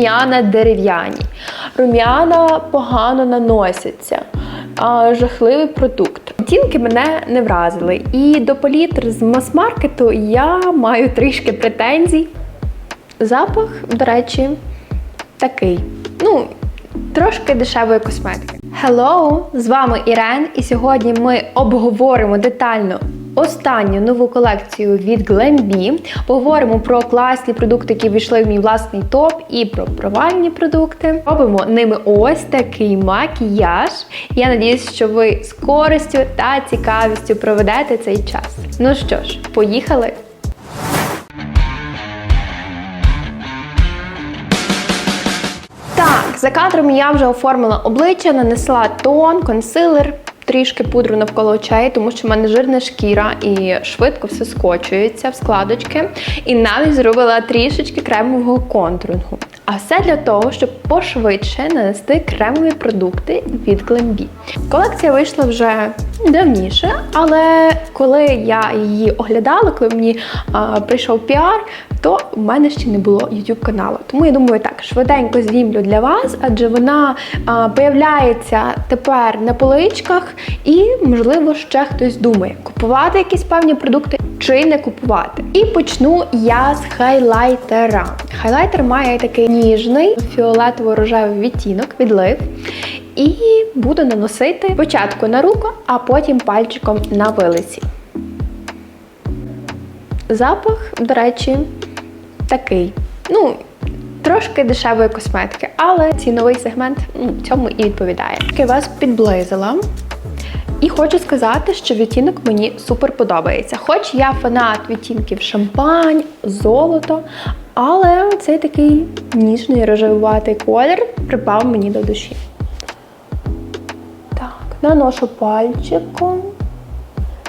Рум'яна дерев'яні. Рум'яна погано наносяться. Жахливий продукт. Оцінки мене не вразили. І до палітр з мас-маркету я маю трішки претензій. Запах, до речі, такий. Ну, трошки дешевої косметики. Hello! З вами Ірен, і сьогодні ми обговоримо детально останню нову колекцію від Glambi. Поговоримо про класні продукти, які війшли в мій власний топ, і про провальні продукти. Робимо ними ось такий макіяж. Я надіюсь, що ви з користю та цікавістю проведете цей час. Ну що ж, поїхали! За кадром я вже оформила обличчя, нанесла тон, консилер, трішки пудру навколо очей, тому що в мене жирна шкіра і швидко все скочується в складочки. І навіть зробила трішечки кремового контурингу. А все для того, щоб пошвидше нанести кремові продукти від Glambi. Колекція вийшла вже давніше, але коли я її оглядала, коли мені а, прийшов піар, то в мене ще не було YouTube каналу. Тому я думаю, так швиденько знімлю для вас, адже вона а, появляється тепер на поличках, і можливо ще хтось думає, купувати якісь певні продукти чи не купувати. І почну я з хайлайтера. Хайлайтер має такий ніжний фіолетово-рожевий відтінок, відлив. І буду наносити спочатку на руку, а потім пальчиком на вилиці. Запах, до речі, такий. Ну, трошки дешевої косметики, але ціновий сегмент ну, цьому і відповідає. Я вас підблизила. І хочу сказати, що відтінок мені супер подобається. Хоч я фанат відтінків шампань, золото, але цей такий ніжний рожевуватий колір припав мені до душі. Так, наношу пальчиком.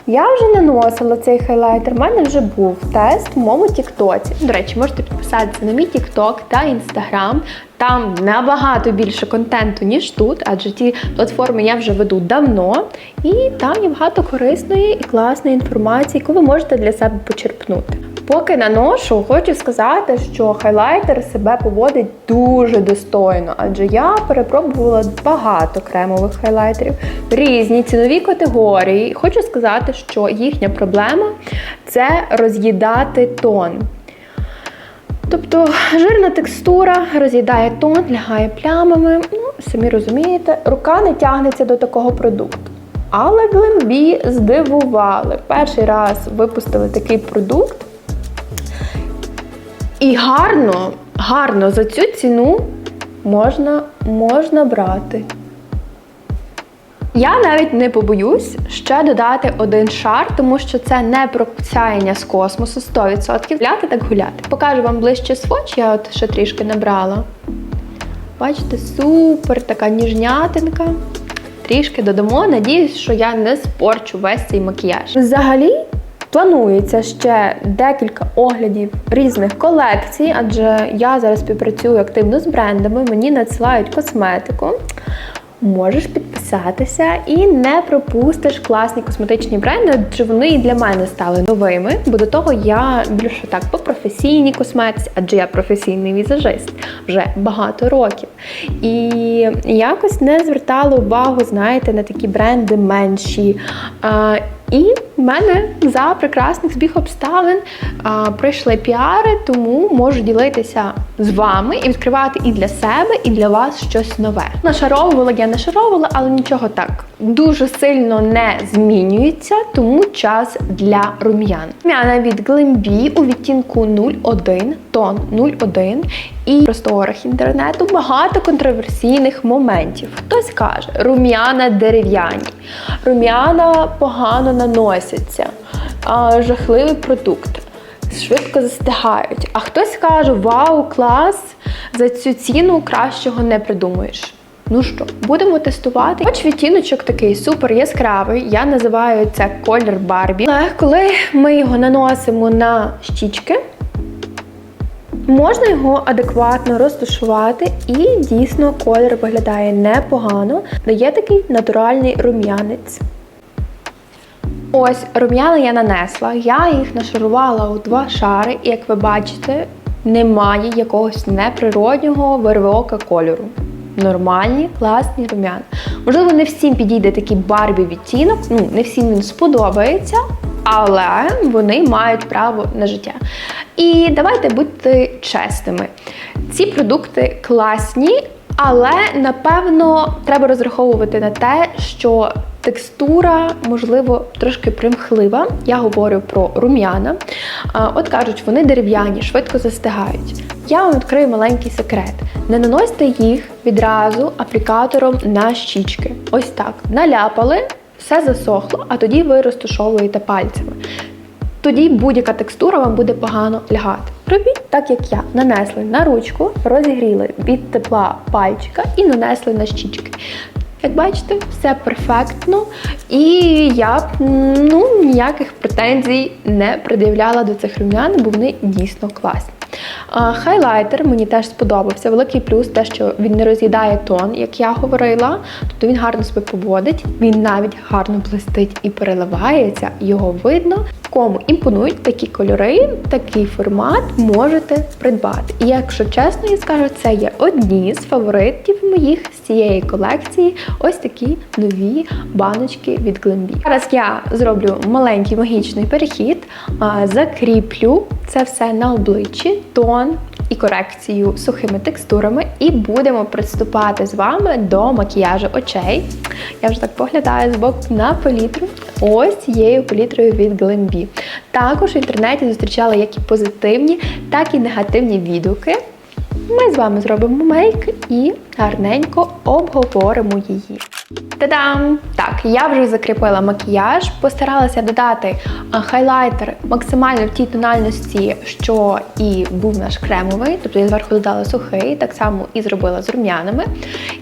Я вже наносила цей хайлайтер, в мене вже був тест в моєму Тіктоці. До речі, можете підписатися на мій Тікток та Інстаграм. Там набагато більше контенту, ніж тут, адже ті платформи я вже веду давно. І там є багато корисної і класної інформації, яку ви можете для себе почерпнути. Поки наношу, хочу сказати, що хайлайтер себе поводить дуже достойно, адже я перепробувала багато кремових хайлайтерів, різні цінові категорії. Хочу сказати, що їхня проблема це роз'їдати тон. Тобто жирна текстура роз'їдає тон, лягає плямами. Ну, самі розумієте, рука не тягнеться до такого продукту. Але Glambi здивували. Перший раз випустили такий продукт. І гарно, гарно за цю ціну можна, можна брати. Я навіть не побоюсь ще додати один шар, тому що це не про сяєння з космосу 100%. Гуляти так гуляти. Покажу вам ближче своч, я от ще трішки набрала. Бачите, супер така ніжнятинка. Трішки додамо. Надіюсь, що я не спорчу весь цей макіяж. Взагалі. Планується ще декілька оглядів різних колекцій, адже я зараз співпрацюю активно з брендами, мені надсилають косметику. Можеш підписатися і не пропустиш класні косметичні бренди, адже вони і для мене стали новими. Бо до того я більше так по професійній косметиці, адже я професійний візажист вже багато років. І якось не звертала увагу, знаєте, на такі бренди менші. І в мене за прекрасних збіг обставин а, прийшли піари, тому можу ділитися з вами і відкривати і для себе, і для вас щось нове. Нашаровувала я нашаровувала, але нічого так дуже сильно не змінюється, тому час для рум'ян. Рум'яна від Glambi у відтінку 01, тон 01. І просторах інтернету багато контроверсійних моментів. Хтось каже, рум'яна дерев'яні, рум'яна погано наносяться, жахливий продукт. Швидко застигають. А хтось каже, вау, клас! За цю ціну кращого не придумаєш. Ну що, будемо тестувати. Хоч відтіночок такий супер яскравий. Я називаю це колір Барбі. Але коли ми його наносимо на щічки, Можна його адекватно розташувати і дійсно колір виглядає непогано, дає такий натуральний рум'янець. Ось рум'яна я нанесла, я їх нашарувала у два шари, і як ви бачите, немає якогось неприроднього вирвока кольору. Нормальні, класні рум'яна. Можливо, не всім підійде такий барбі відтінок, ну не всім він сподобається, але вони мають право на життя. І давайте будьте чесними. Ці продукти класні, але напевно треба розраховувати на те, що текстура, можливо, трошки примхлива. Я говорю про рум'яна. От кажуть, вони дерев'яні, швидко застигають. Я вам відкрию маленький секрет. Не наносьте їх відразу аплікатором на щічки. Ось так. Наляпали, все засохло, а тоді ви розташовуєте пальцями. Тоді будь-яка текстура вам буде погано лягати. Робіть так, як я. Нанесли на ручку, розігріли від тепла пальчика і нанесли на щічки. Як бачите, все перфектно, і я б ну, ніяких претензій не пред'являла до цих рум'ян, бо вони дійсно класні. Хайлайтер мені теж сподобався. Великий плюс те, що він не роз'їдає тон, як я говорила. Тобто він гарно себе поводить, він навіть гарно блистить і переливається, його видно. Кому імпонують такі кольори, такий формат можете придбати. І якщо чесно, я скажу, це є одні з фаворитів моїх з цієї колекції. Ось такі нові баночки від Glambi. Зараз я зроблю маленький магічний перехід, закріплю це все на обличчі, тон і корекцію сухими текстурами, і будемо приступати з вами до макіяжу очей. Я вже так поглядаю з боку на палітру. Ось цією палітрою від Glambi. Також в інтернеті зустрічала як і позитивні, так і негативні відгуки. Ми з вами зробимо мейк і гарненько обговоримо її. Та-дам! Так, я вже закріпила макіяж, постаралася додати хайлайтер максимально в тій тональності, що і був наш кремовий, тобто я зверху додала сухий, так само і зробила з рум'янами.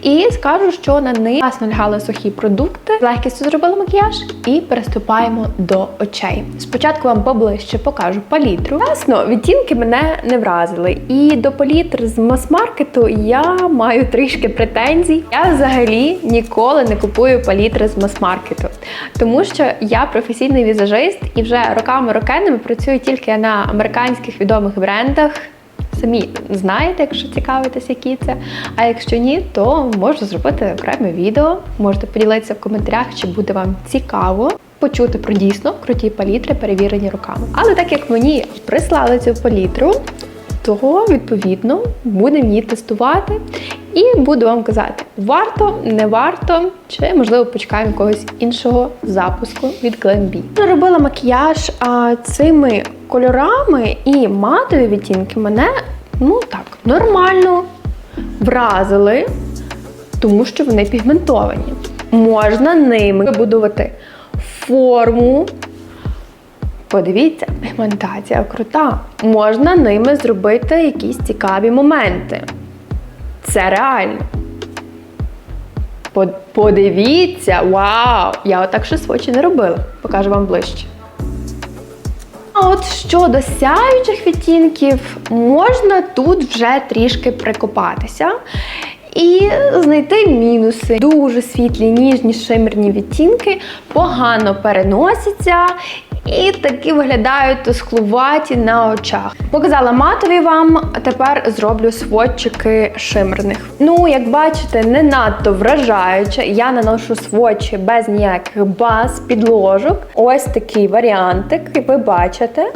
І скажу, що на них класно лягали сухі продукти, з легкістю зробила макіяж і переступаємо до очей. Спочатку вам поближче покажу палітру. Ясно, відтінки мене не вразили. І до палітр з мас-маркету я маю трішки претензій. Я взагалі ніколи не купую палітри з мас-маркету, тому що я професійний візажист і вже роками-рокенами працюю тільки на американських відомих брендах. Самі знаєте, якщо цікавитесь, які це. А якщо ні, то можу зробити окреме відео. Можете поділитися в коментарях, чи буде вам цікаво почути про дійсно круті палітри, перевірені руками. Але так як мені прислали цю палітру, то відповідно будемо її тестувати і буду вам казати, варто, не варто, чи можливо почекаємо якогось іншого запуску від Glambi. Я робила макіяж а, цими кольорами і матові відтінки мене ну так нормально вразили, тому що вони пігментовані. Можна ними вибудувати форму. Подивіться, пігментація крута. Можна ними зробити якісь цікаві моменти. Це реально. Подивіться, вау! Я отак ще свочі не робила. Покажу вам ближче. А от щодо сяючих відтінків, можна тут вже трішки прикопатися і знайти мінуси. Дуже світлі, ніжні, шимерні відтінки погано переносяться. І такі виглядають тусклуваті на очах. Показала матові вам, а тепер зроблю сводчики шимерних. Ну, як бачите, не надто вражаюче. Я наношу сводчі без ніяких баз, підложок. Ось такий варіантик, і ви бачите.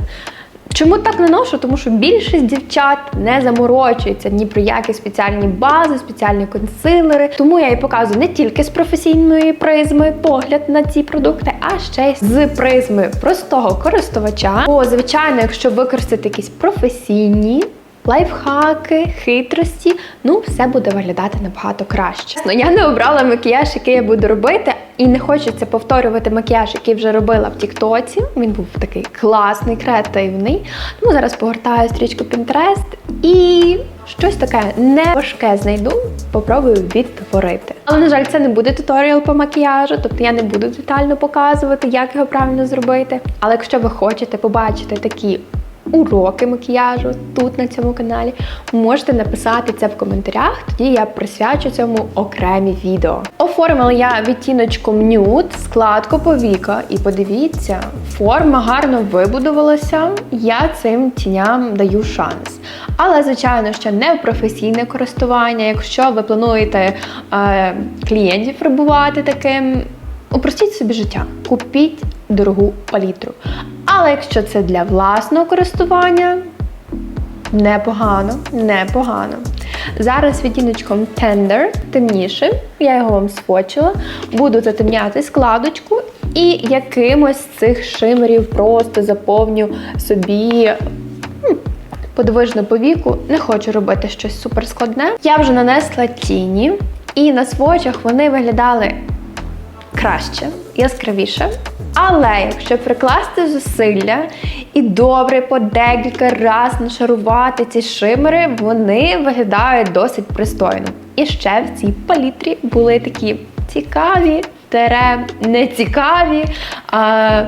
Чому так наношу? Тому що більшість дівчат не заморочується ні про які спеціальні бази, спеціальні консилери. Тому я і показую не тільки з професійної призми погляд на ці продукти, а ще й з призми простого користувача. Бо, звичайно, якщо використати якісь професійні. Лайфхаки, хитрості, ну все буде виглядати набагато краще. Ну я не обрала макіяж, який я буду робити, і не хочеться повторювати макіяж, який вже робила в Тіктоці. Він був такий класний, креативний. Тому зараз погортаю стрічку Pinterest і щось таке не важке знайду, попробую відтворити. Але, на жаль, це не буде туторіал по макіяжу, тобто я не буду детально показувати, як його правильно зробити. Але якщо ви хочете побачити такі уроки макіяжу тут на цьому каналі, можете написати це в коментарях, тоді я присвячу цьому окремі відео. Оформила я відтіночком Nude складку повіка, і подивіться, форма гарно вибудувалася. Я цим тіням даю шанс. Але, звичайно, що не професійне користування. Якщо ви плануєте е, клієнтів фарбувати таким, упростіть собі життя, купіть дорогу палітру. Але якщо це для власного користування, непогано, непогано. Зараз відтіночком Tender, темнішим, я його вам свочила, буду затемняти складочку і якимось з цих шимерів просто заповню собі м, подвижну повіку. Не хочу робити щось суперскладне. Я вже нанесла тіні, і на свочах вони виглядали краще, яскравіше. Але якщо прикласти зусилля і добре по декілька разів нашарувати ці шимери, вони виглядають досить пристойно. І ще в цій палітрі були такі цікаві, тере нецікаві а,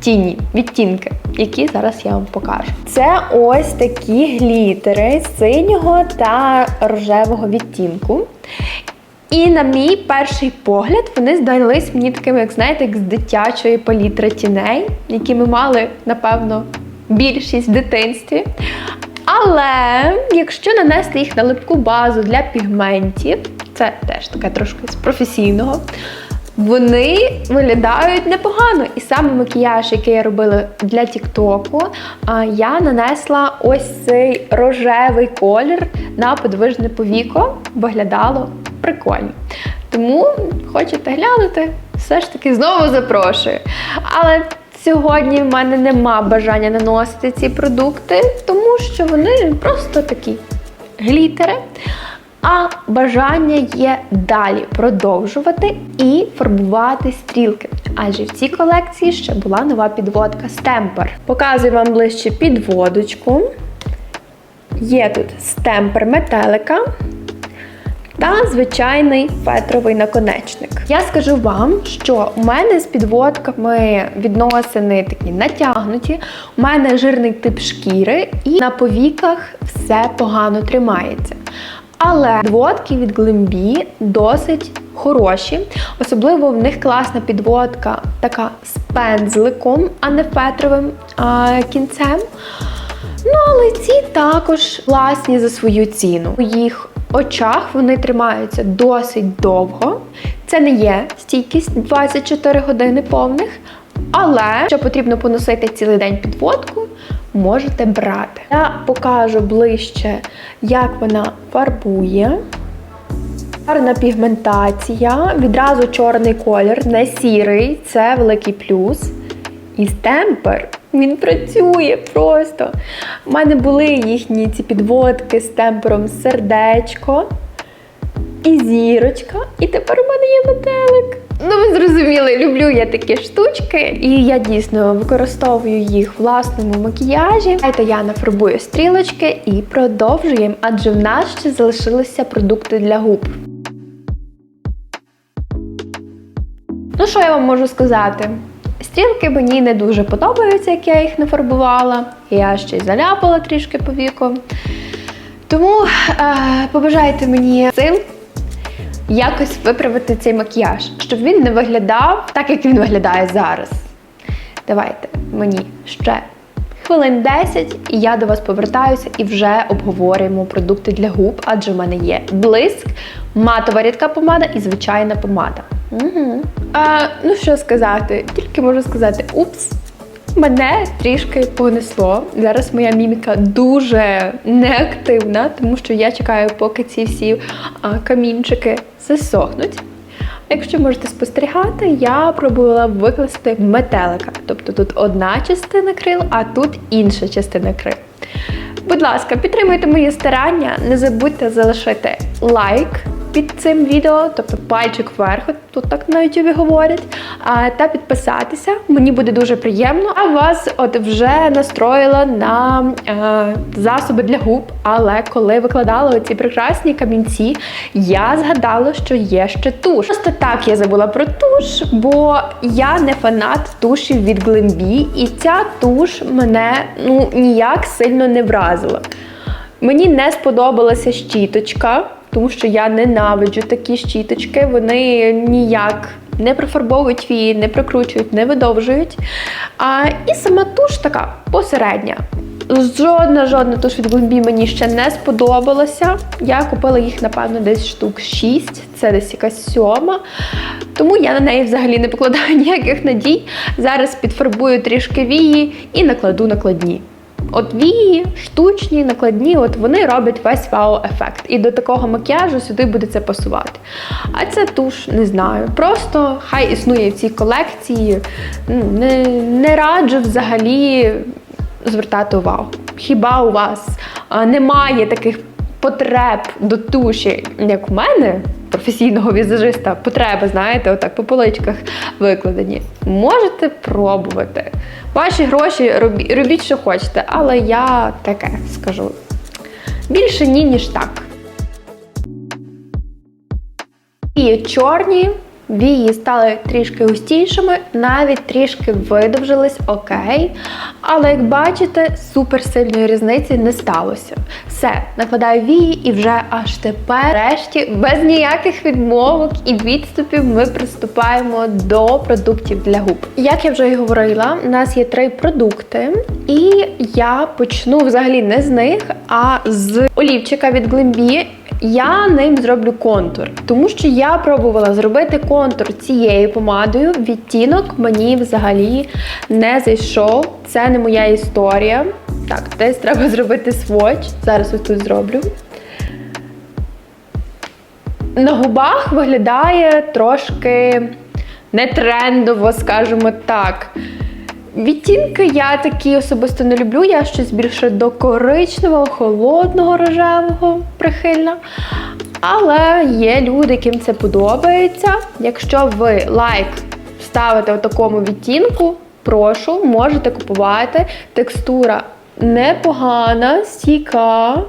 тіні, відтінки, які зараз я вам покажу. Це ось такі глітери синього та рожевого відтінку. І на мій перший погляд вони здались мені такими, як знаєте, як з дитячої палітри тіней, які ми мали, напевно, більшість в дитинстві. Але якщо нанести їх на липку базу для пігментів, це теж таке трошки з професійного, вони виглядають непогано. І саме макіяж, який я робила для Тіктоку, я нанесла ось цей рожевий колір на подвижне повіко. Виглядало прикольно. Тому хочете глянути, все ж таки знову запрошую. Але сьогодні в мене нема бажання наносити ці продукти, тому що вони просто такі глітери. А бажання є далі продовжувати і фарбувати стрілки. Адже в цій колекції ще була нова підводка стемпер. Показую вам ближче підводочку. Є тут стемпер метелика та звичайний фетровий наконечник. Я скажу вам, що у мене з підводками відносини такі натягнуті, у мене жирний тип шкіри, і на повіках все погано тримається. Але підводки від Глембі досить хороші. Особливо в них класна підводка, така з пензликом, а не фетровим а, кінцем. Ну, але ці також класні за свою ціну. У їх очах вони тримаються досить довго. Це не є стійкість 24 години повних. Але якщо потрібно поносити цілий день підводку, можете брати. Я покажу ближче, як вона фарбує. Гарна пігментація, відразу чорний колір, не сірий, це великий плюс. І стемпер, він працює просто. У мене були їхні ці підводки з темпером сердечко і зірочка, і тепер у мене є метелик. Ну, ви зрозуміли, люблю я такі штучки, і я дійсно використовую їх в власному макіяжі. Дайте я нафарбую стрілочки і продовжуємо, адже в нас ще залишилися продукти для губ. Ну, що я вам можу сказати? Стрілки мені не дуже подобаються, як я їх нафарбувала. Я ще й заляпала трішки по віку. Тому е, побажайте мені цим якось виправити цей макіяж, щоб він не виглядав так, як він виглядає зараз. Давайте мені ще хвилин 10, і я до вас повертаюся і вже обговорюємо продукти для губ, адже в мене є блиск, матова рідка помада і звичайна помада. Угу. А, ну що сказати, тільки можу сказати, упс. Мене трішки понесло. Зараз моя міміка дуже неактивна, тому що я чекаю, поки ці всі камінчики засохнуть. Якщо можете спостерігати, я пробувала викласти метелика. Тобто тут одна частина крил, а тут інша частина крил. Будь ласка, підтримуйте мої старання, не забудьте залишити лайк під цим відео, тобто пальчик вверх, тут так на YouTube говорять, та підписатися. Мені буде дуже приємно. А вас от вже настроїла на е, засоби для губ. Але коли викладала оці прекрасні камінці, я згадала, що є ще туш. Просто так я забула про туш, бо я не фанат тушів від Глембі, і ця туш мене ну ніяк сильно не вразила. Мені не сподобалася щіточка, тому що я ненавиджу такі щіточки. Вони ніяк не профарбовують вії, не прокручують, не видовжують. А, і сама туш така посередня. Жодна жодна туш від Глембі мені ще не сподобалася. Я купила їх, напевно, десь штук 6, це десь якась сьома. Тому я на неї взагалі не покладаю ніяких надій. Зараз підфарбую трішки вії і накладу накладні. От вії, штучні, накладні, от вони роблять весь вау-ефект. І до такого макіяжу сюди буде це пасувати. А це туш, не знаю. Просто хай існує в цій колекції. Ну, Не, не раджу взагалі звертати увагу. Хіба у вас немає таких потреб до туші, як у мене, професійного візажиста, потреби, знаєте, отак по поличках викладені. Можете пробувати. Ваші гроші робі- робіть, що хочете, але я таке скажу. Більше ні, ніж так. І чорні вії стали трішки густішими, навіть трішки видовжились, окей. Але як бачите, суперсильної різниці не сталося. Все, накладаю вії, і вже аж тепер, решті, без ніяких відмовок і відступів, ми приступаємо до продуктів для губ. Як я вже і говорила, у нас є три продукти, і я почну взагалі не з них, а з олівчика від Глембі. Я ним зроблю контур, тому що я пробувала зробити контур цією помадою. Відтінок мені взагалі не зайшов. Це не моя історія. Так, десь треба зробити сводч. Зараз ось тут зроблю. На губах виглядає трошки нетрендово, скажімо так. Відтінки я такі особисто не люблю. Я щось більше до коричневого, холодного рожевого прихильна. Але є люди, яким це подобається. Якщо ви лайк ставите у такому відтінку, прошу, можете купувати. Текстура непогана, стійка.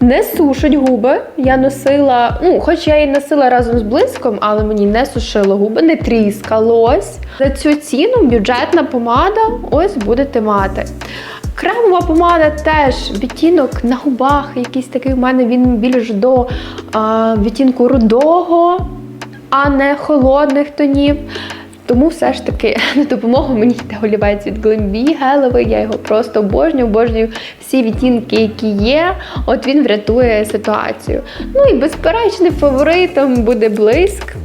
Не сушить губи. Я носила, ну, хоч я і носила разом з блиском, але мені не сушило губи, не тріскалось. За цю ціну бюджетна помада ось будете мати. Кремова помада теж відтінок на губах, якийсь такий у мене він більш до а, відтінку рудого, а не холодних тонів. Тому все ж таки на допомогу мені йде олівець від Глембі гелевий. Я його просто обожнюю, обожнюю всі відтінки, які є. От він врятує ситуацію. Ну і безперечним фаворитом буде блиск.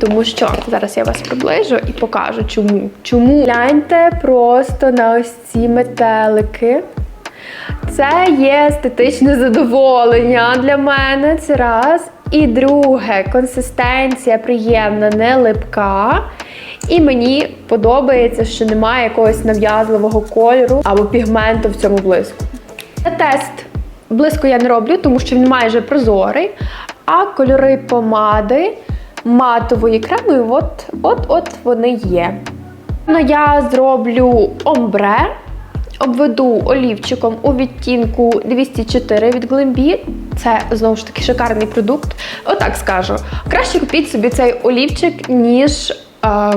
Тому що зараз я вас приближу і покажу, чому. Чому гляньте просто на ось ці метелики. Це є естетичне задоволення для мене. Це раз. І друге, консистенція приємна, не липка. І мені подобається, що немає якогось нав'язливого кольору або пігменту в цьому блиску. На тест блиску я не роблю, тому що він майже прозорий. А кольори помади матової кремою, от, от, от вони є. Ну, я зроблю омбре, обведу олівчиком у відтінку 204 від Глембі. Це знову ж таки шикарний продукт. Отак скажу. Краще купіть собі цей олівчик, ніж е,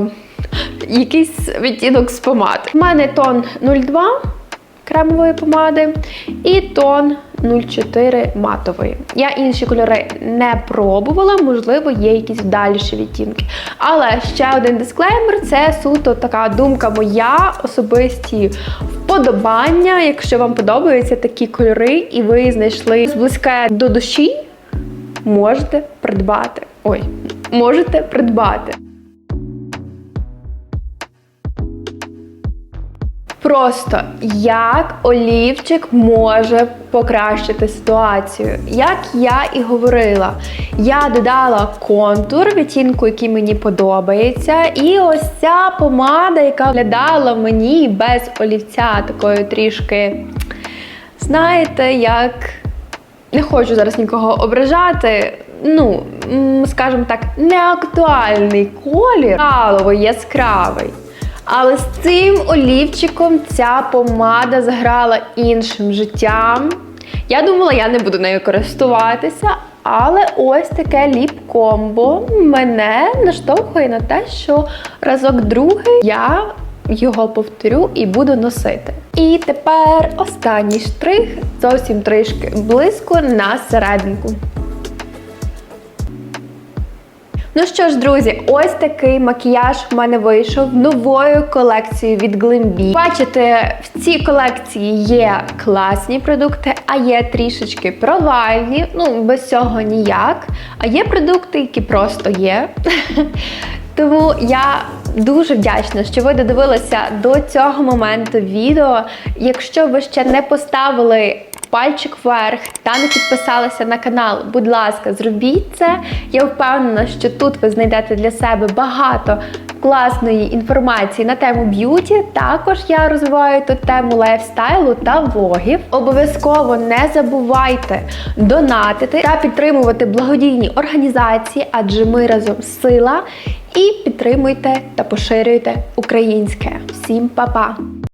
якийсь відтінок з помад. У мене тон 02 кремової помади і тон 04 матової. Я інші кольори не пробувала, можливо, є якісь дальші відтінки. Але ще один дисклеймер це суто така думка моя, особисті вподобання. Якщо вам подобаються такі кольори, і ви знайшли близьке до душі, можете придбати. Ой, можете придбати. Просто як олівчик може покращити ситуацію. Як я і говорила, я додала контур відтінку, який мені подобається. І ось ця помада, яка виглядала мені без олівця, такою трішки, знаєте, як не хочу зараз нікого ображати. Ну, скажімо так, неактуальний колір, аловий, яскравий. Але з цим олівчиком ця помада заграла іншим життям. Я думала, я не буду нею користуватися, але ось таке ліп-комбо мене наштовхує на те, що разок другий я його повторю і буду носити. І тепер останній штрих, зовсім трішки близько на серединку. Ну що ж, друзі, ось такий макіяж в мене вийшов новою колекцією від Glimby. Бачите, в цій колекції є класні продукти, а є трішечки провальні. Ну, без цього ніяк. А є продукти, які просто є. Тому я дуже вдячна, що ви додивилися до цього моменту відео. Якщо ви ще не поставили пальчик вверх та не підписалися на канал, будь ласка, зробіть це. Я впевнена, що тут ви знайдете для себе багато класної інформації на тему б'юті. Також я розвиваю тут тему лайфстайлу та влогів. Обов'язково не забувайте донатити та підтримувати благодійні організації, адже ми разом сила. І підтримуйте та поширюйте українське. Всім па-па!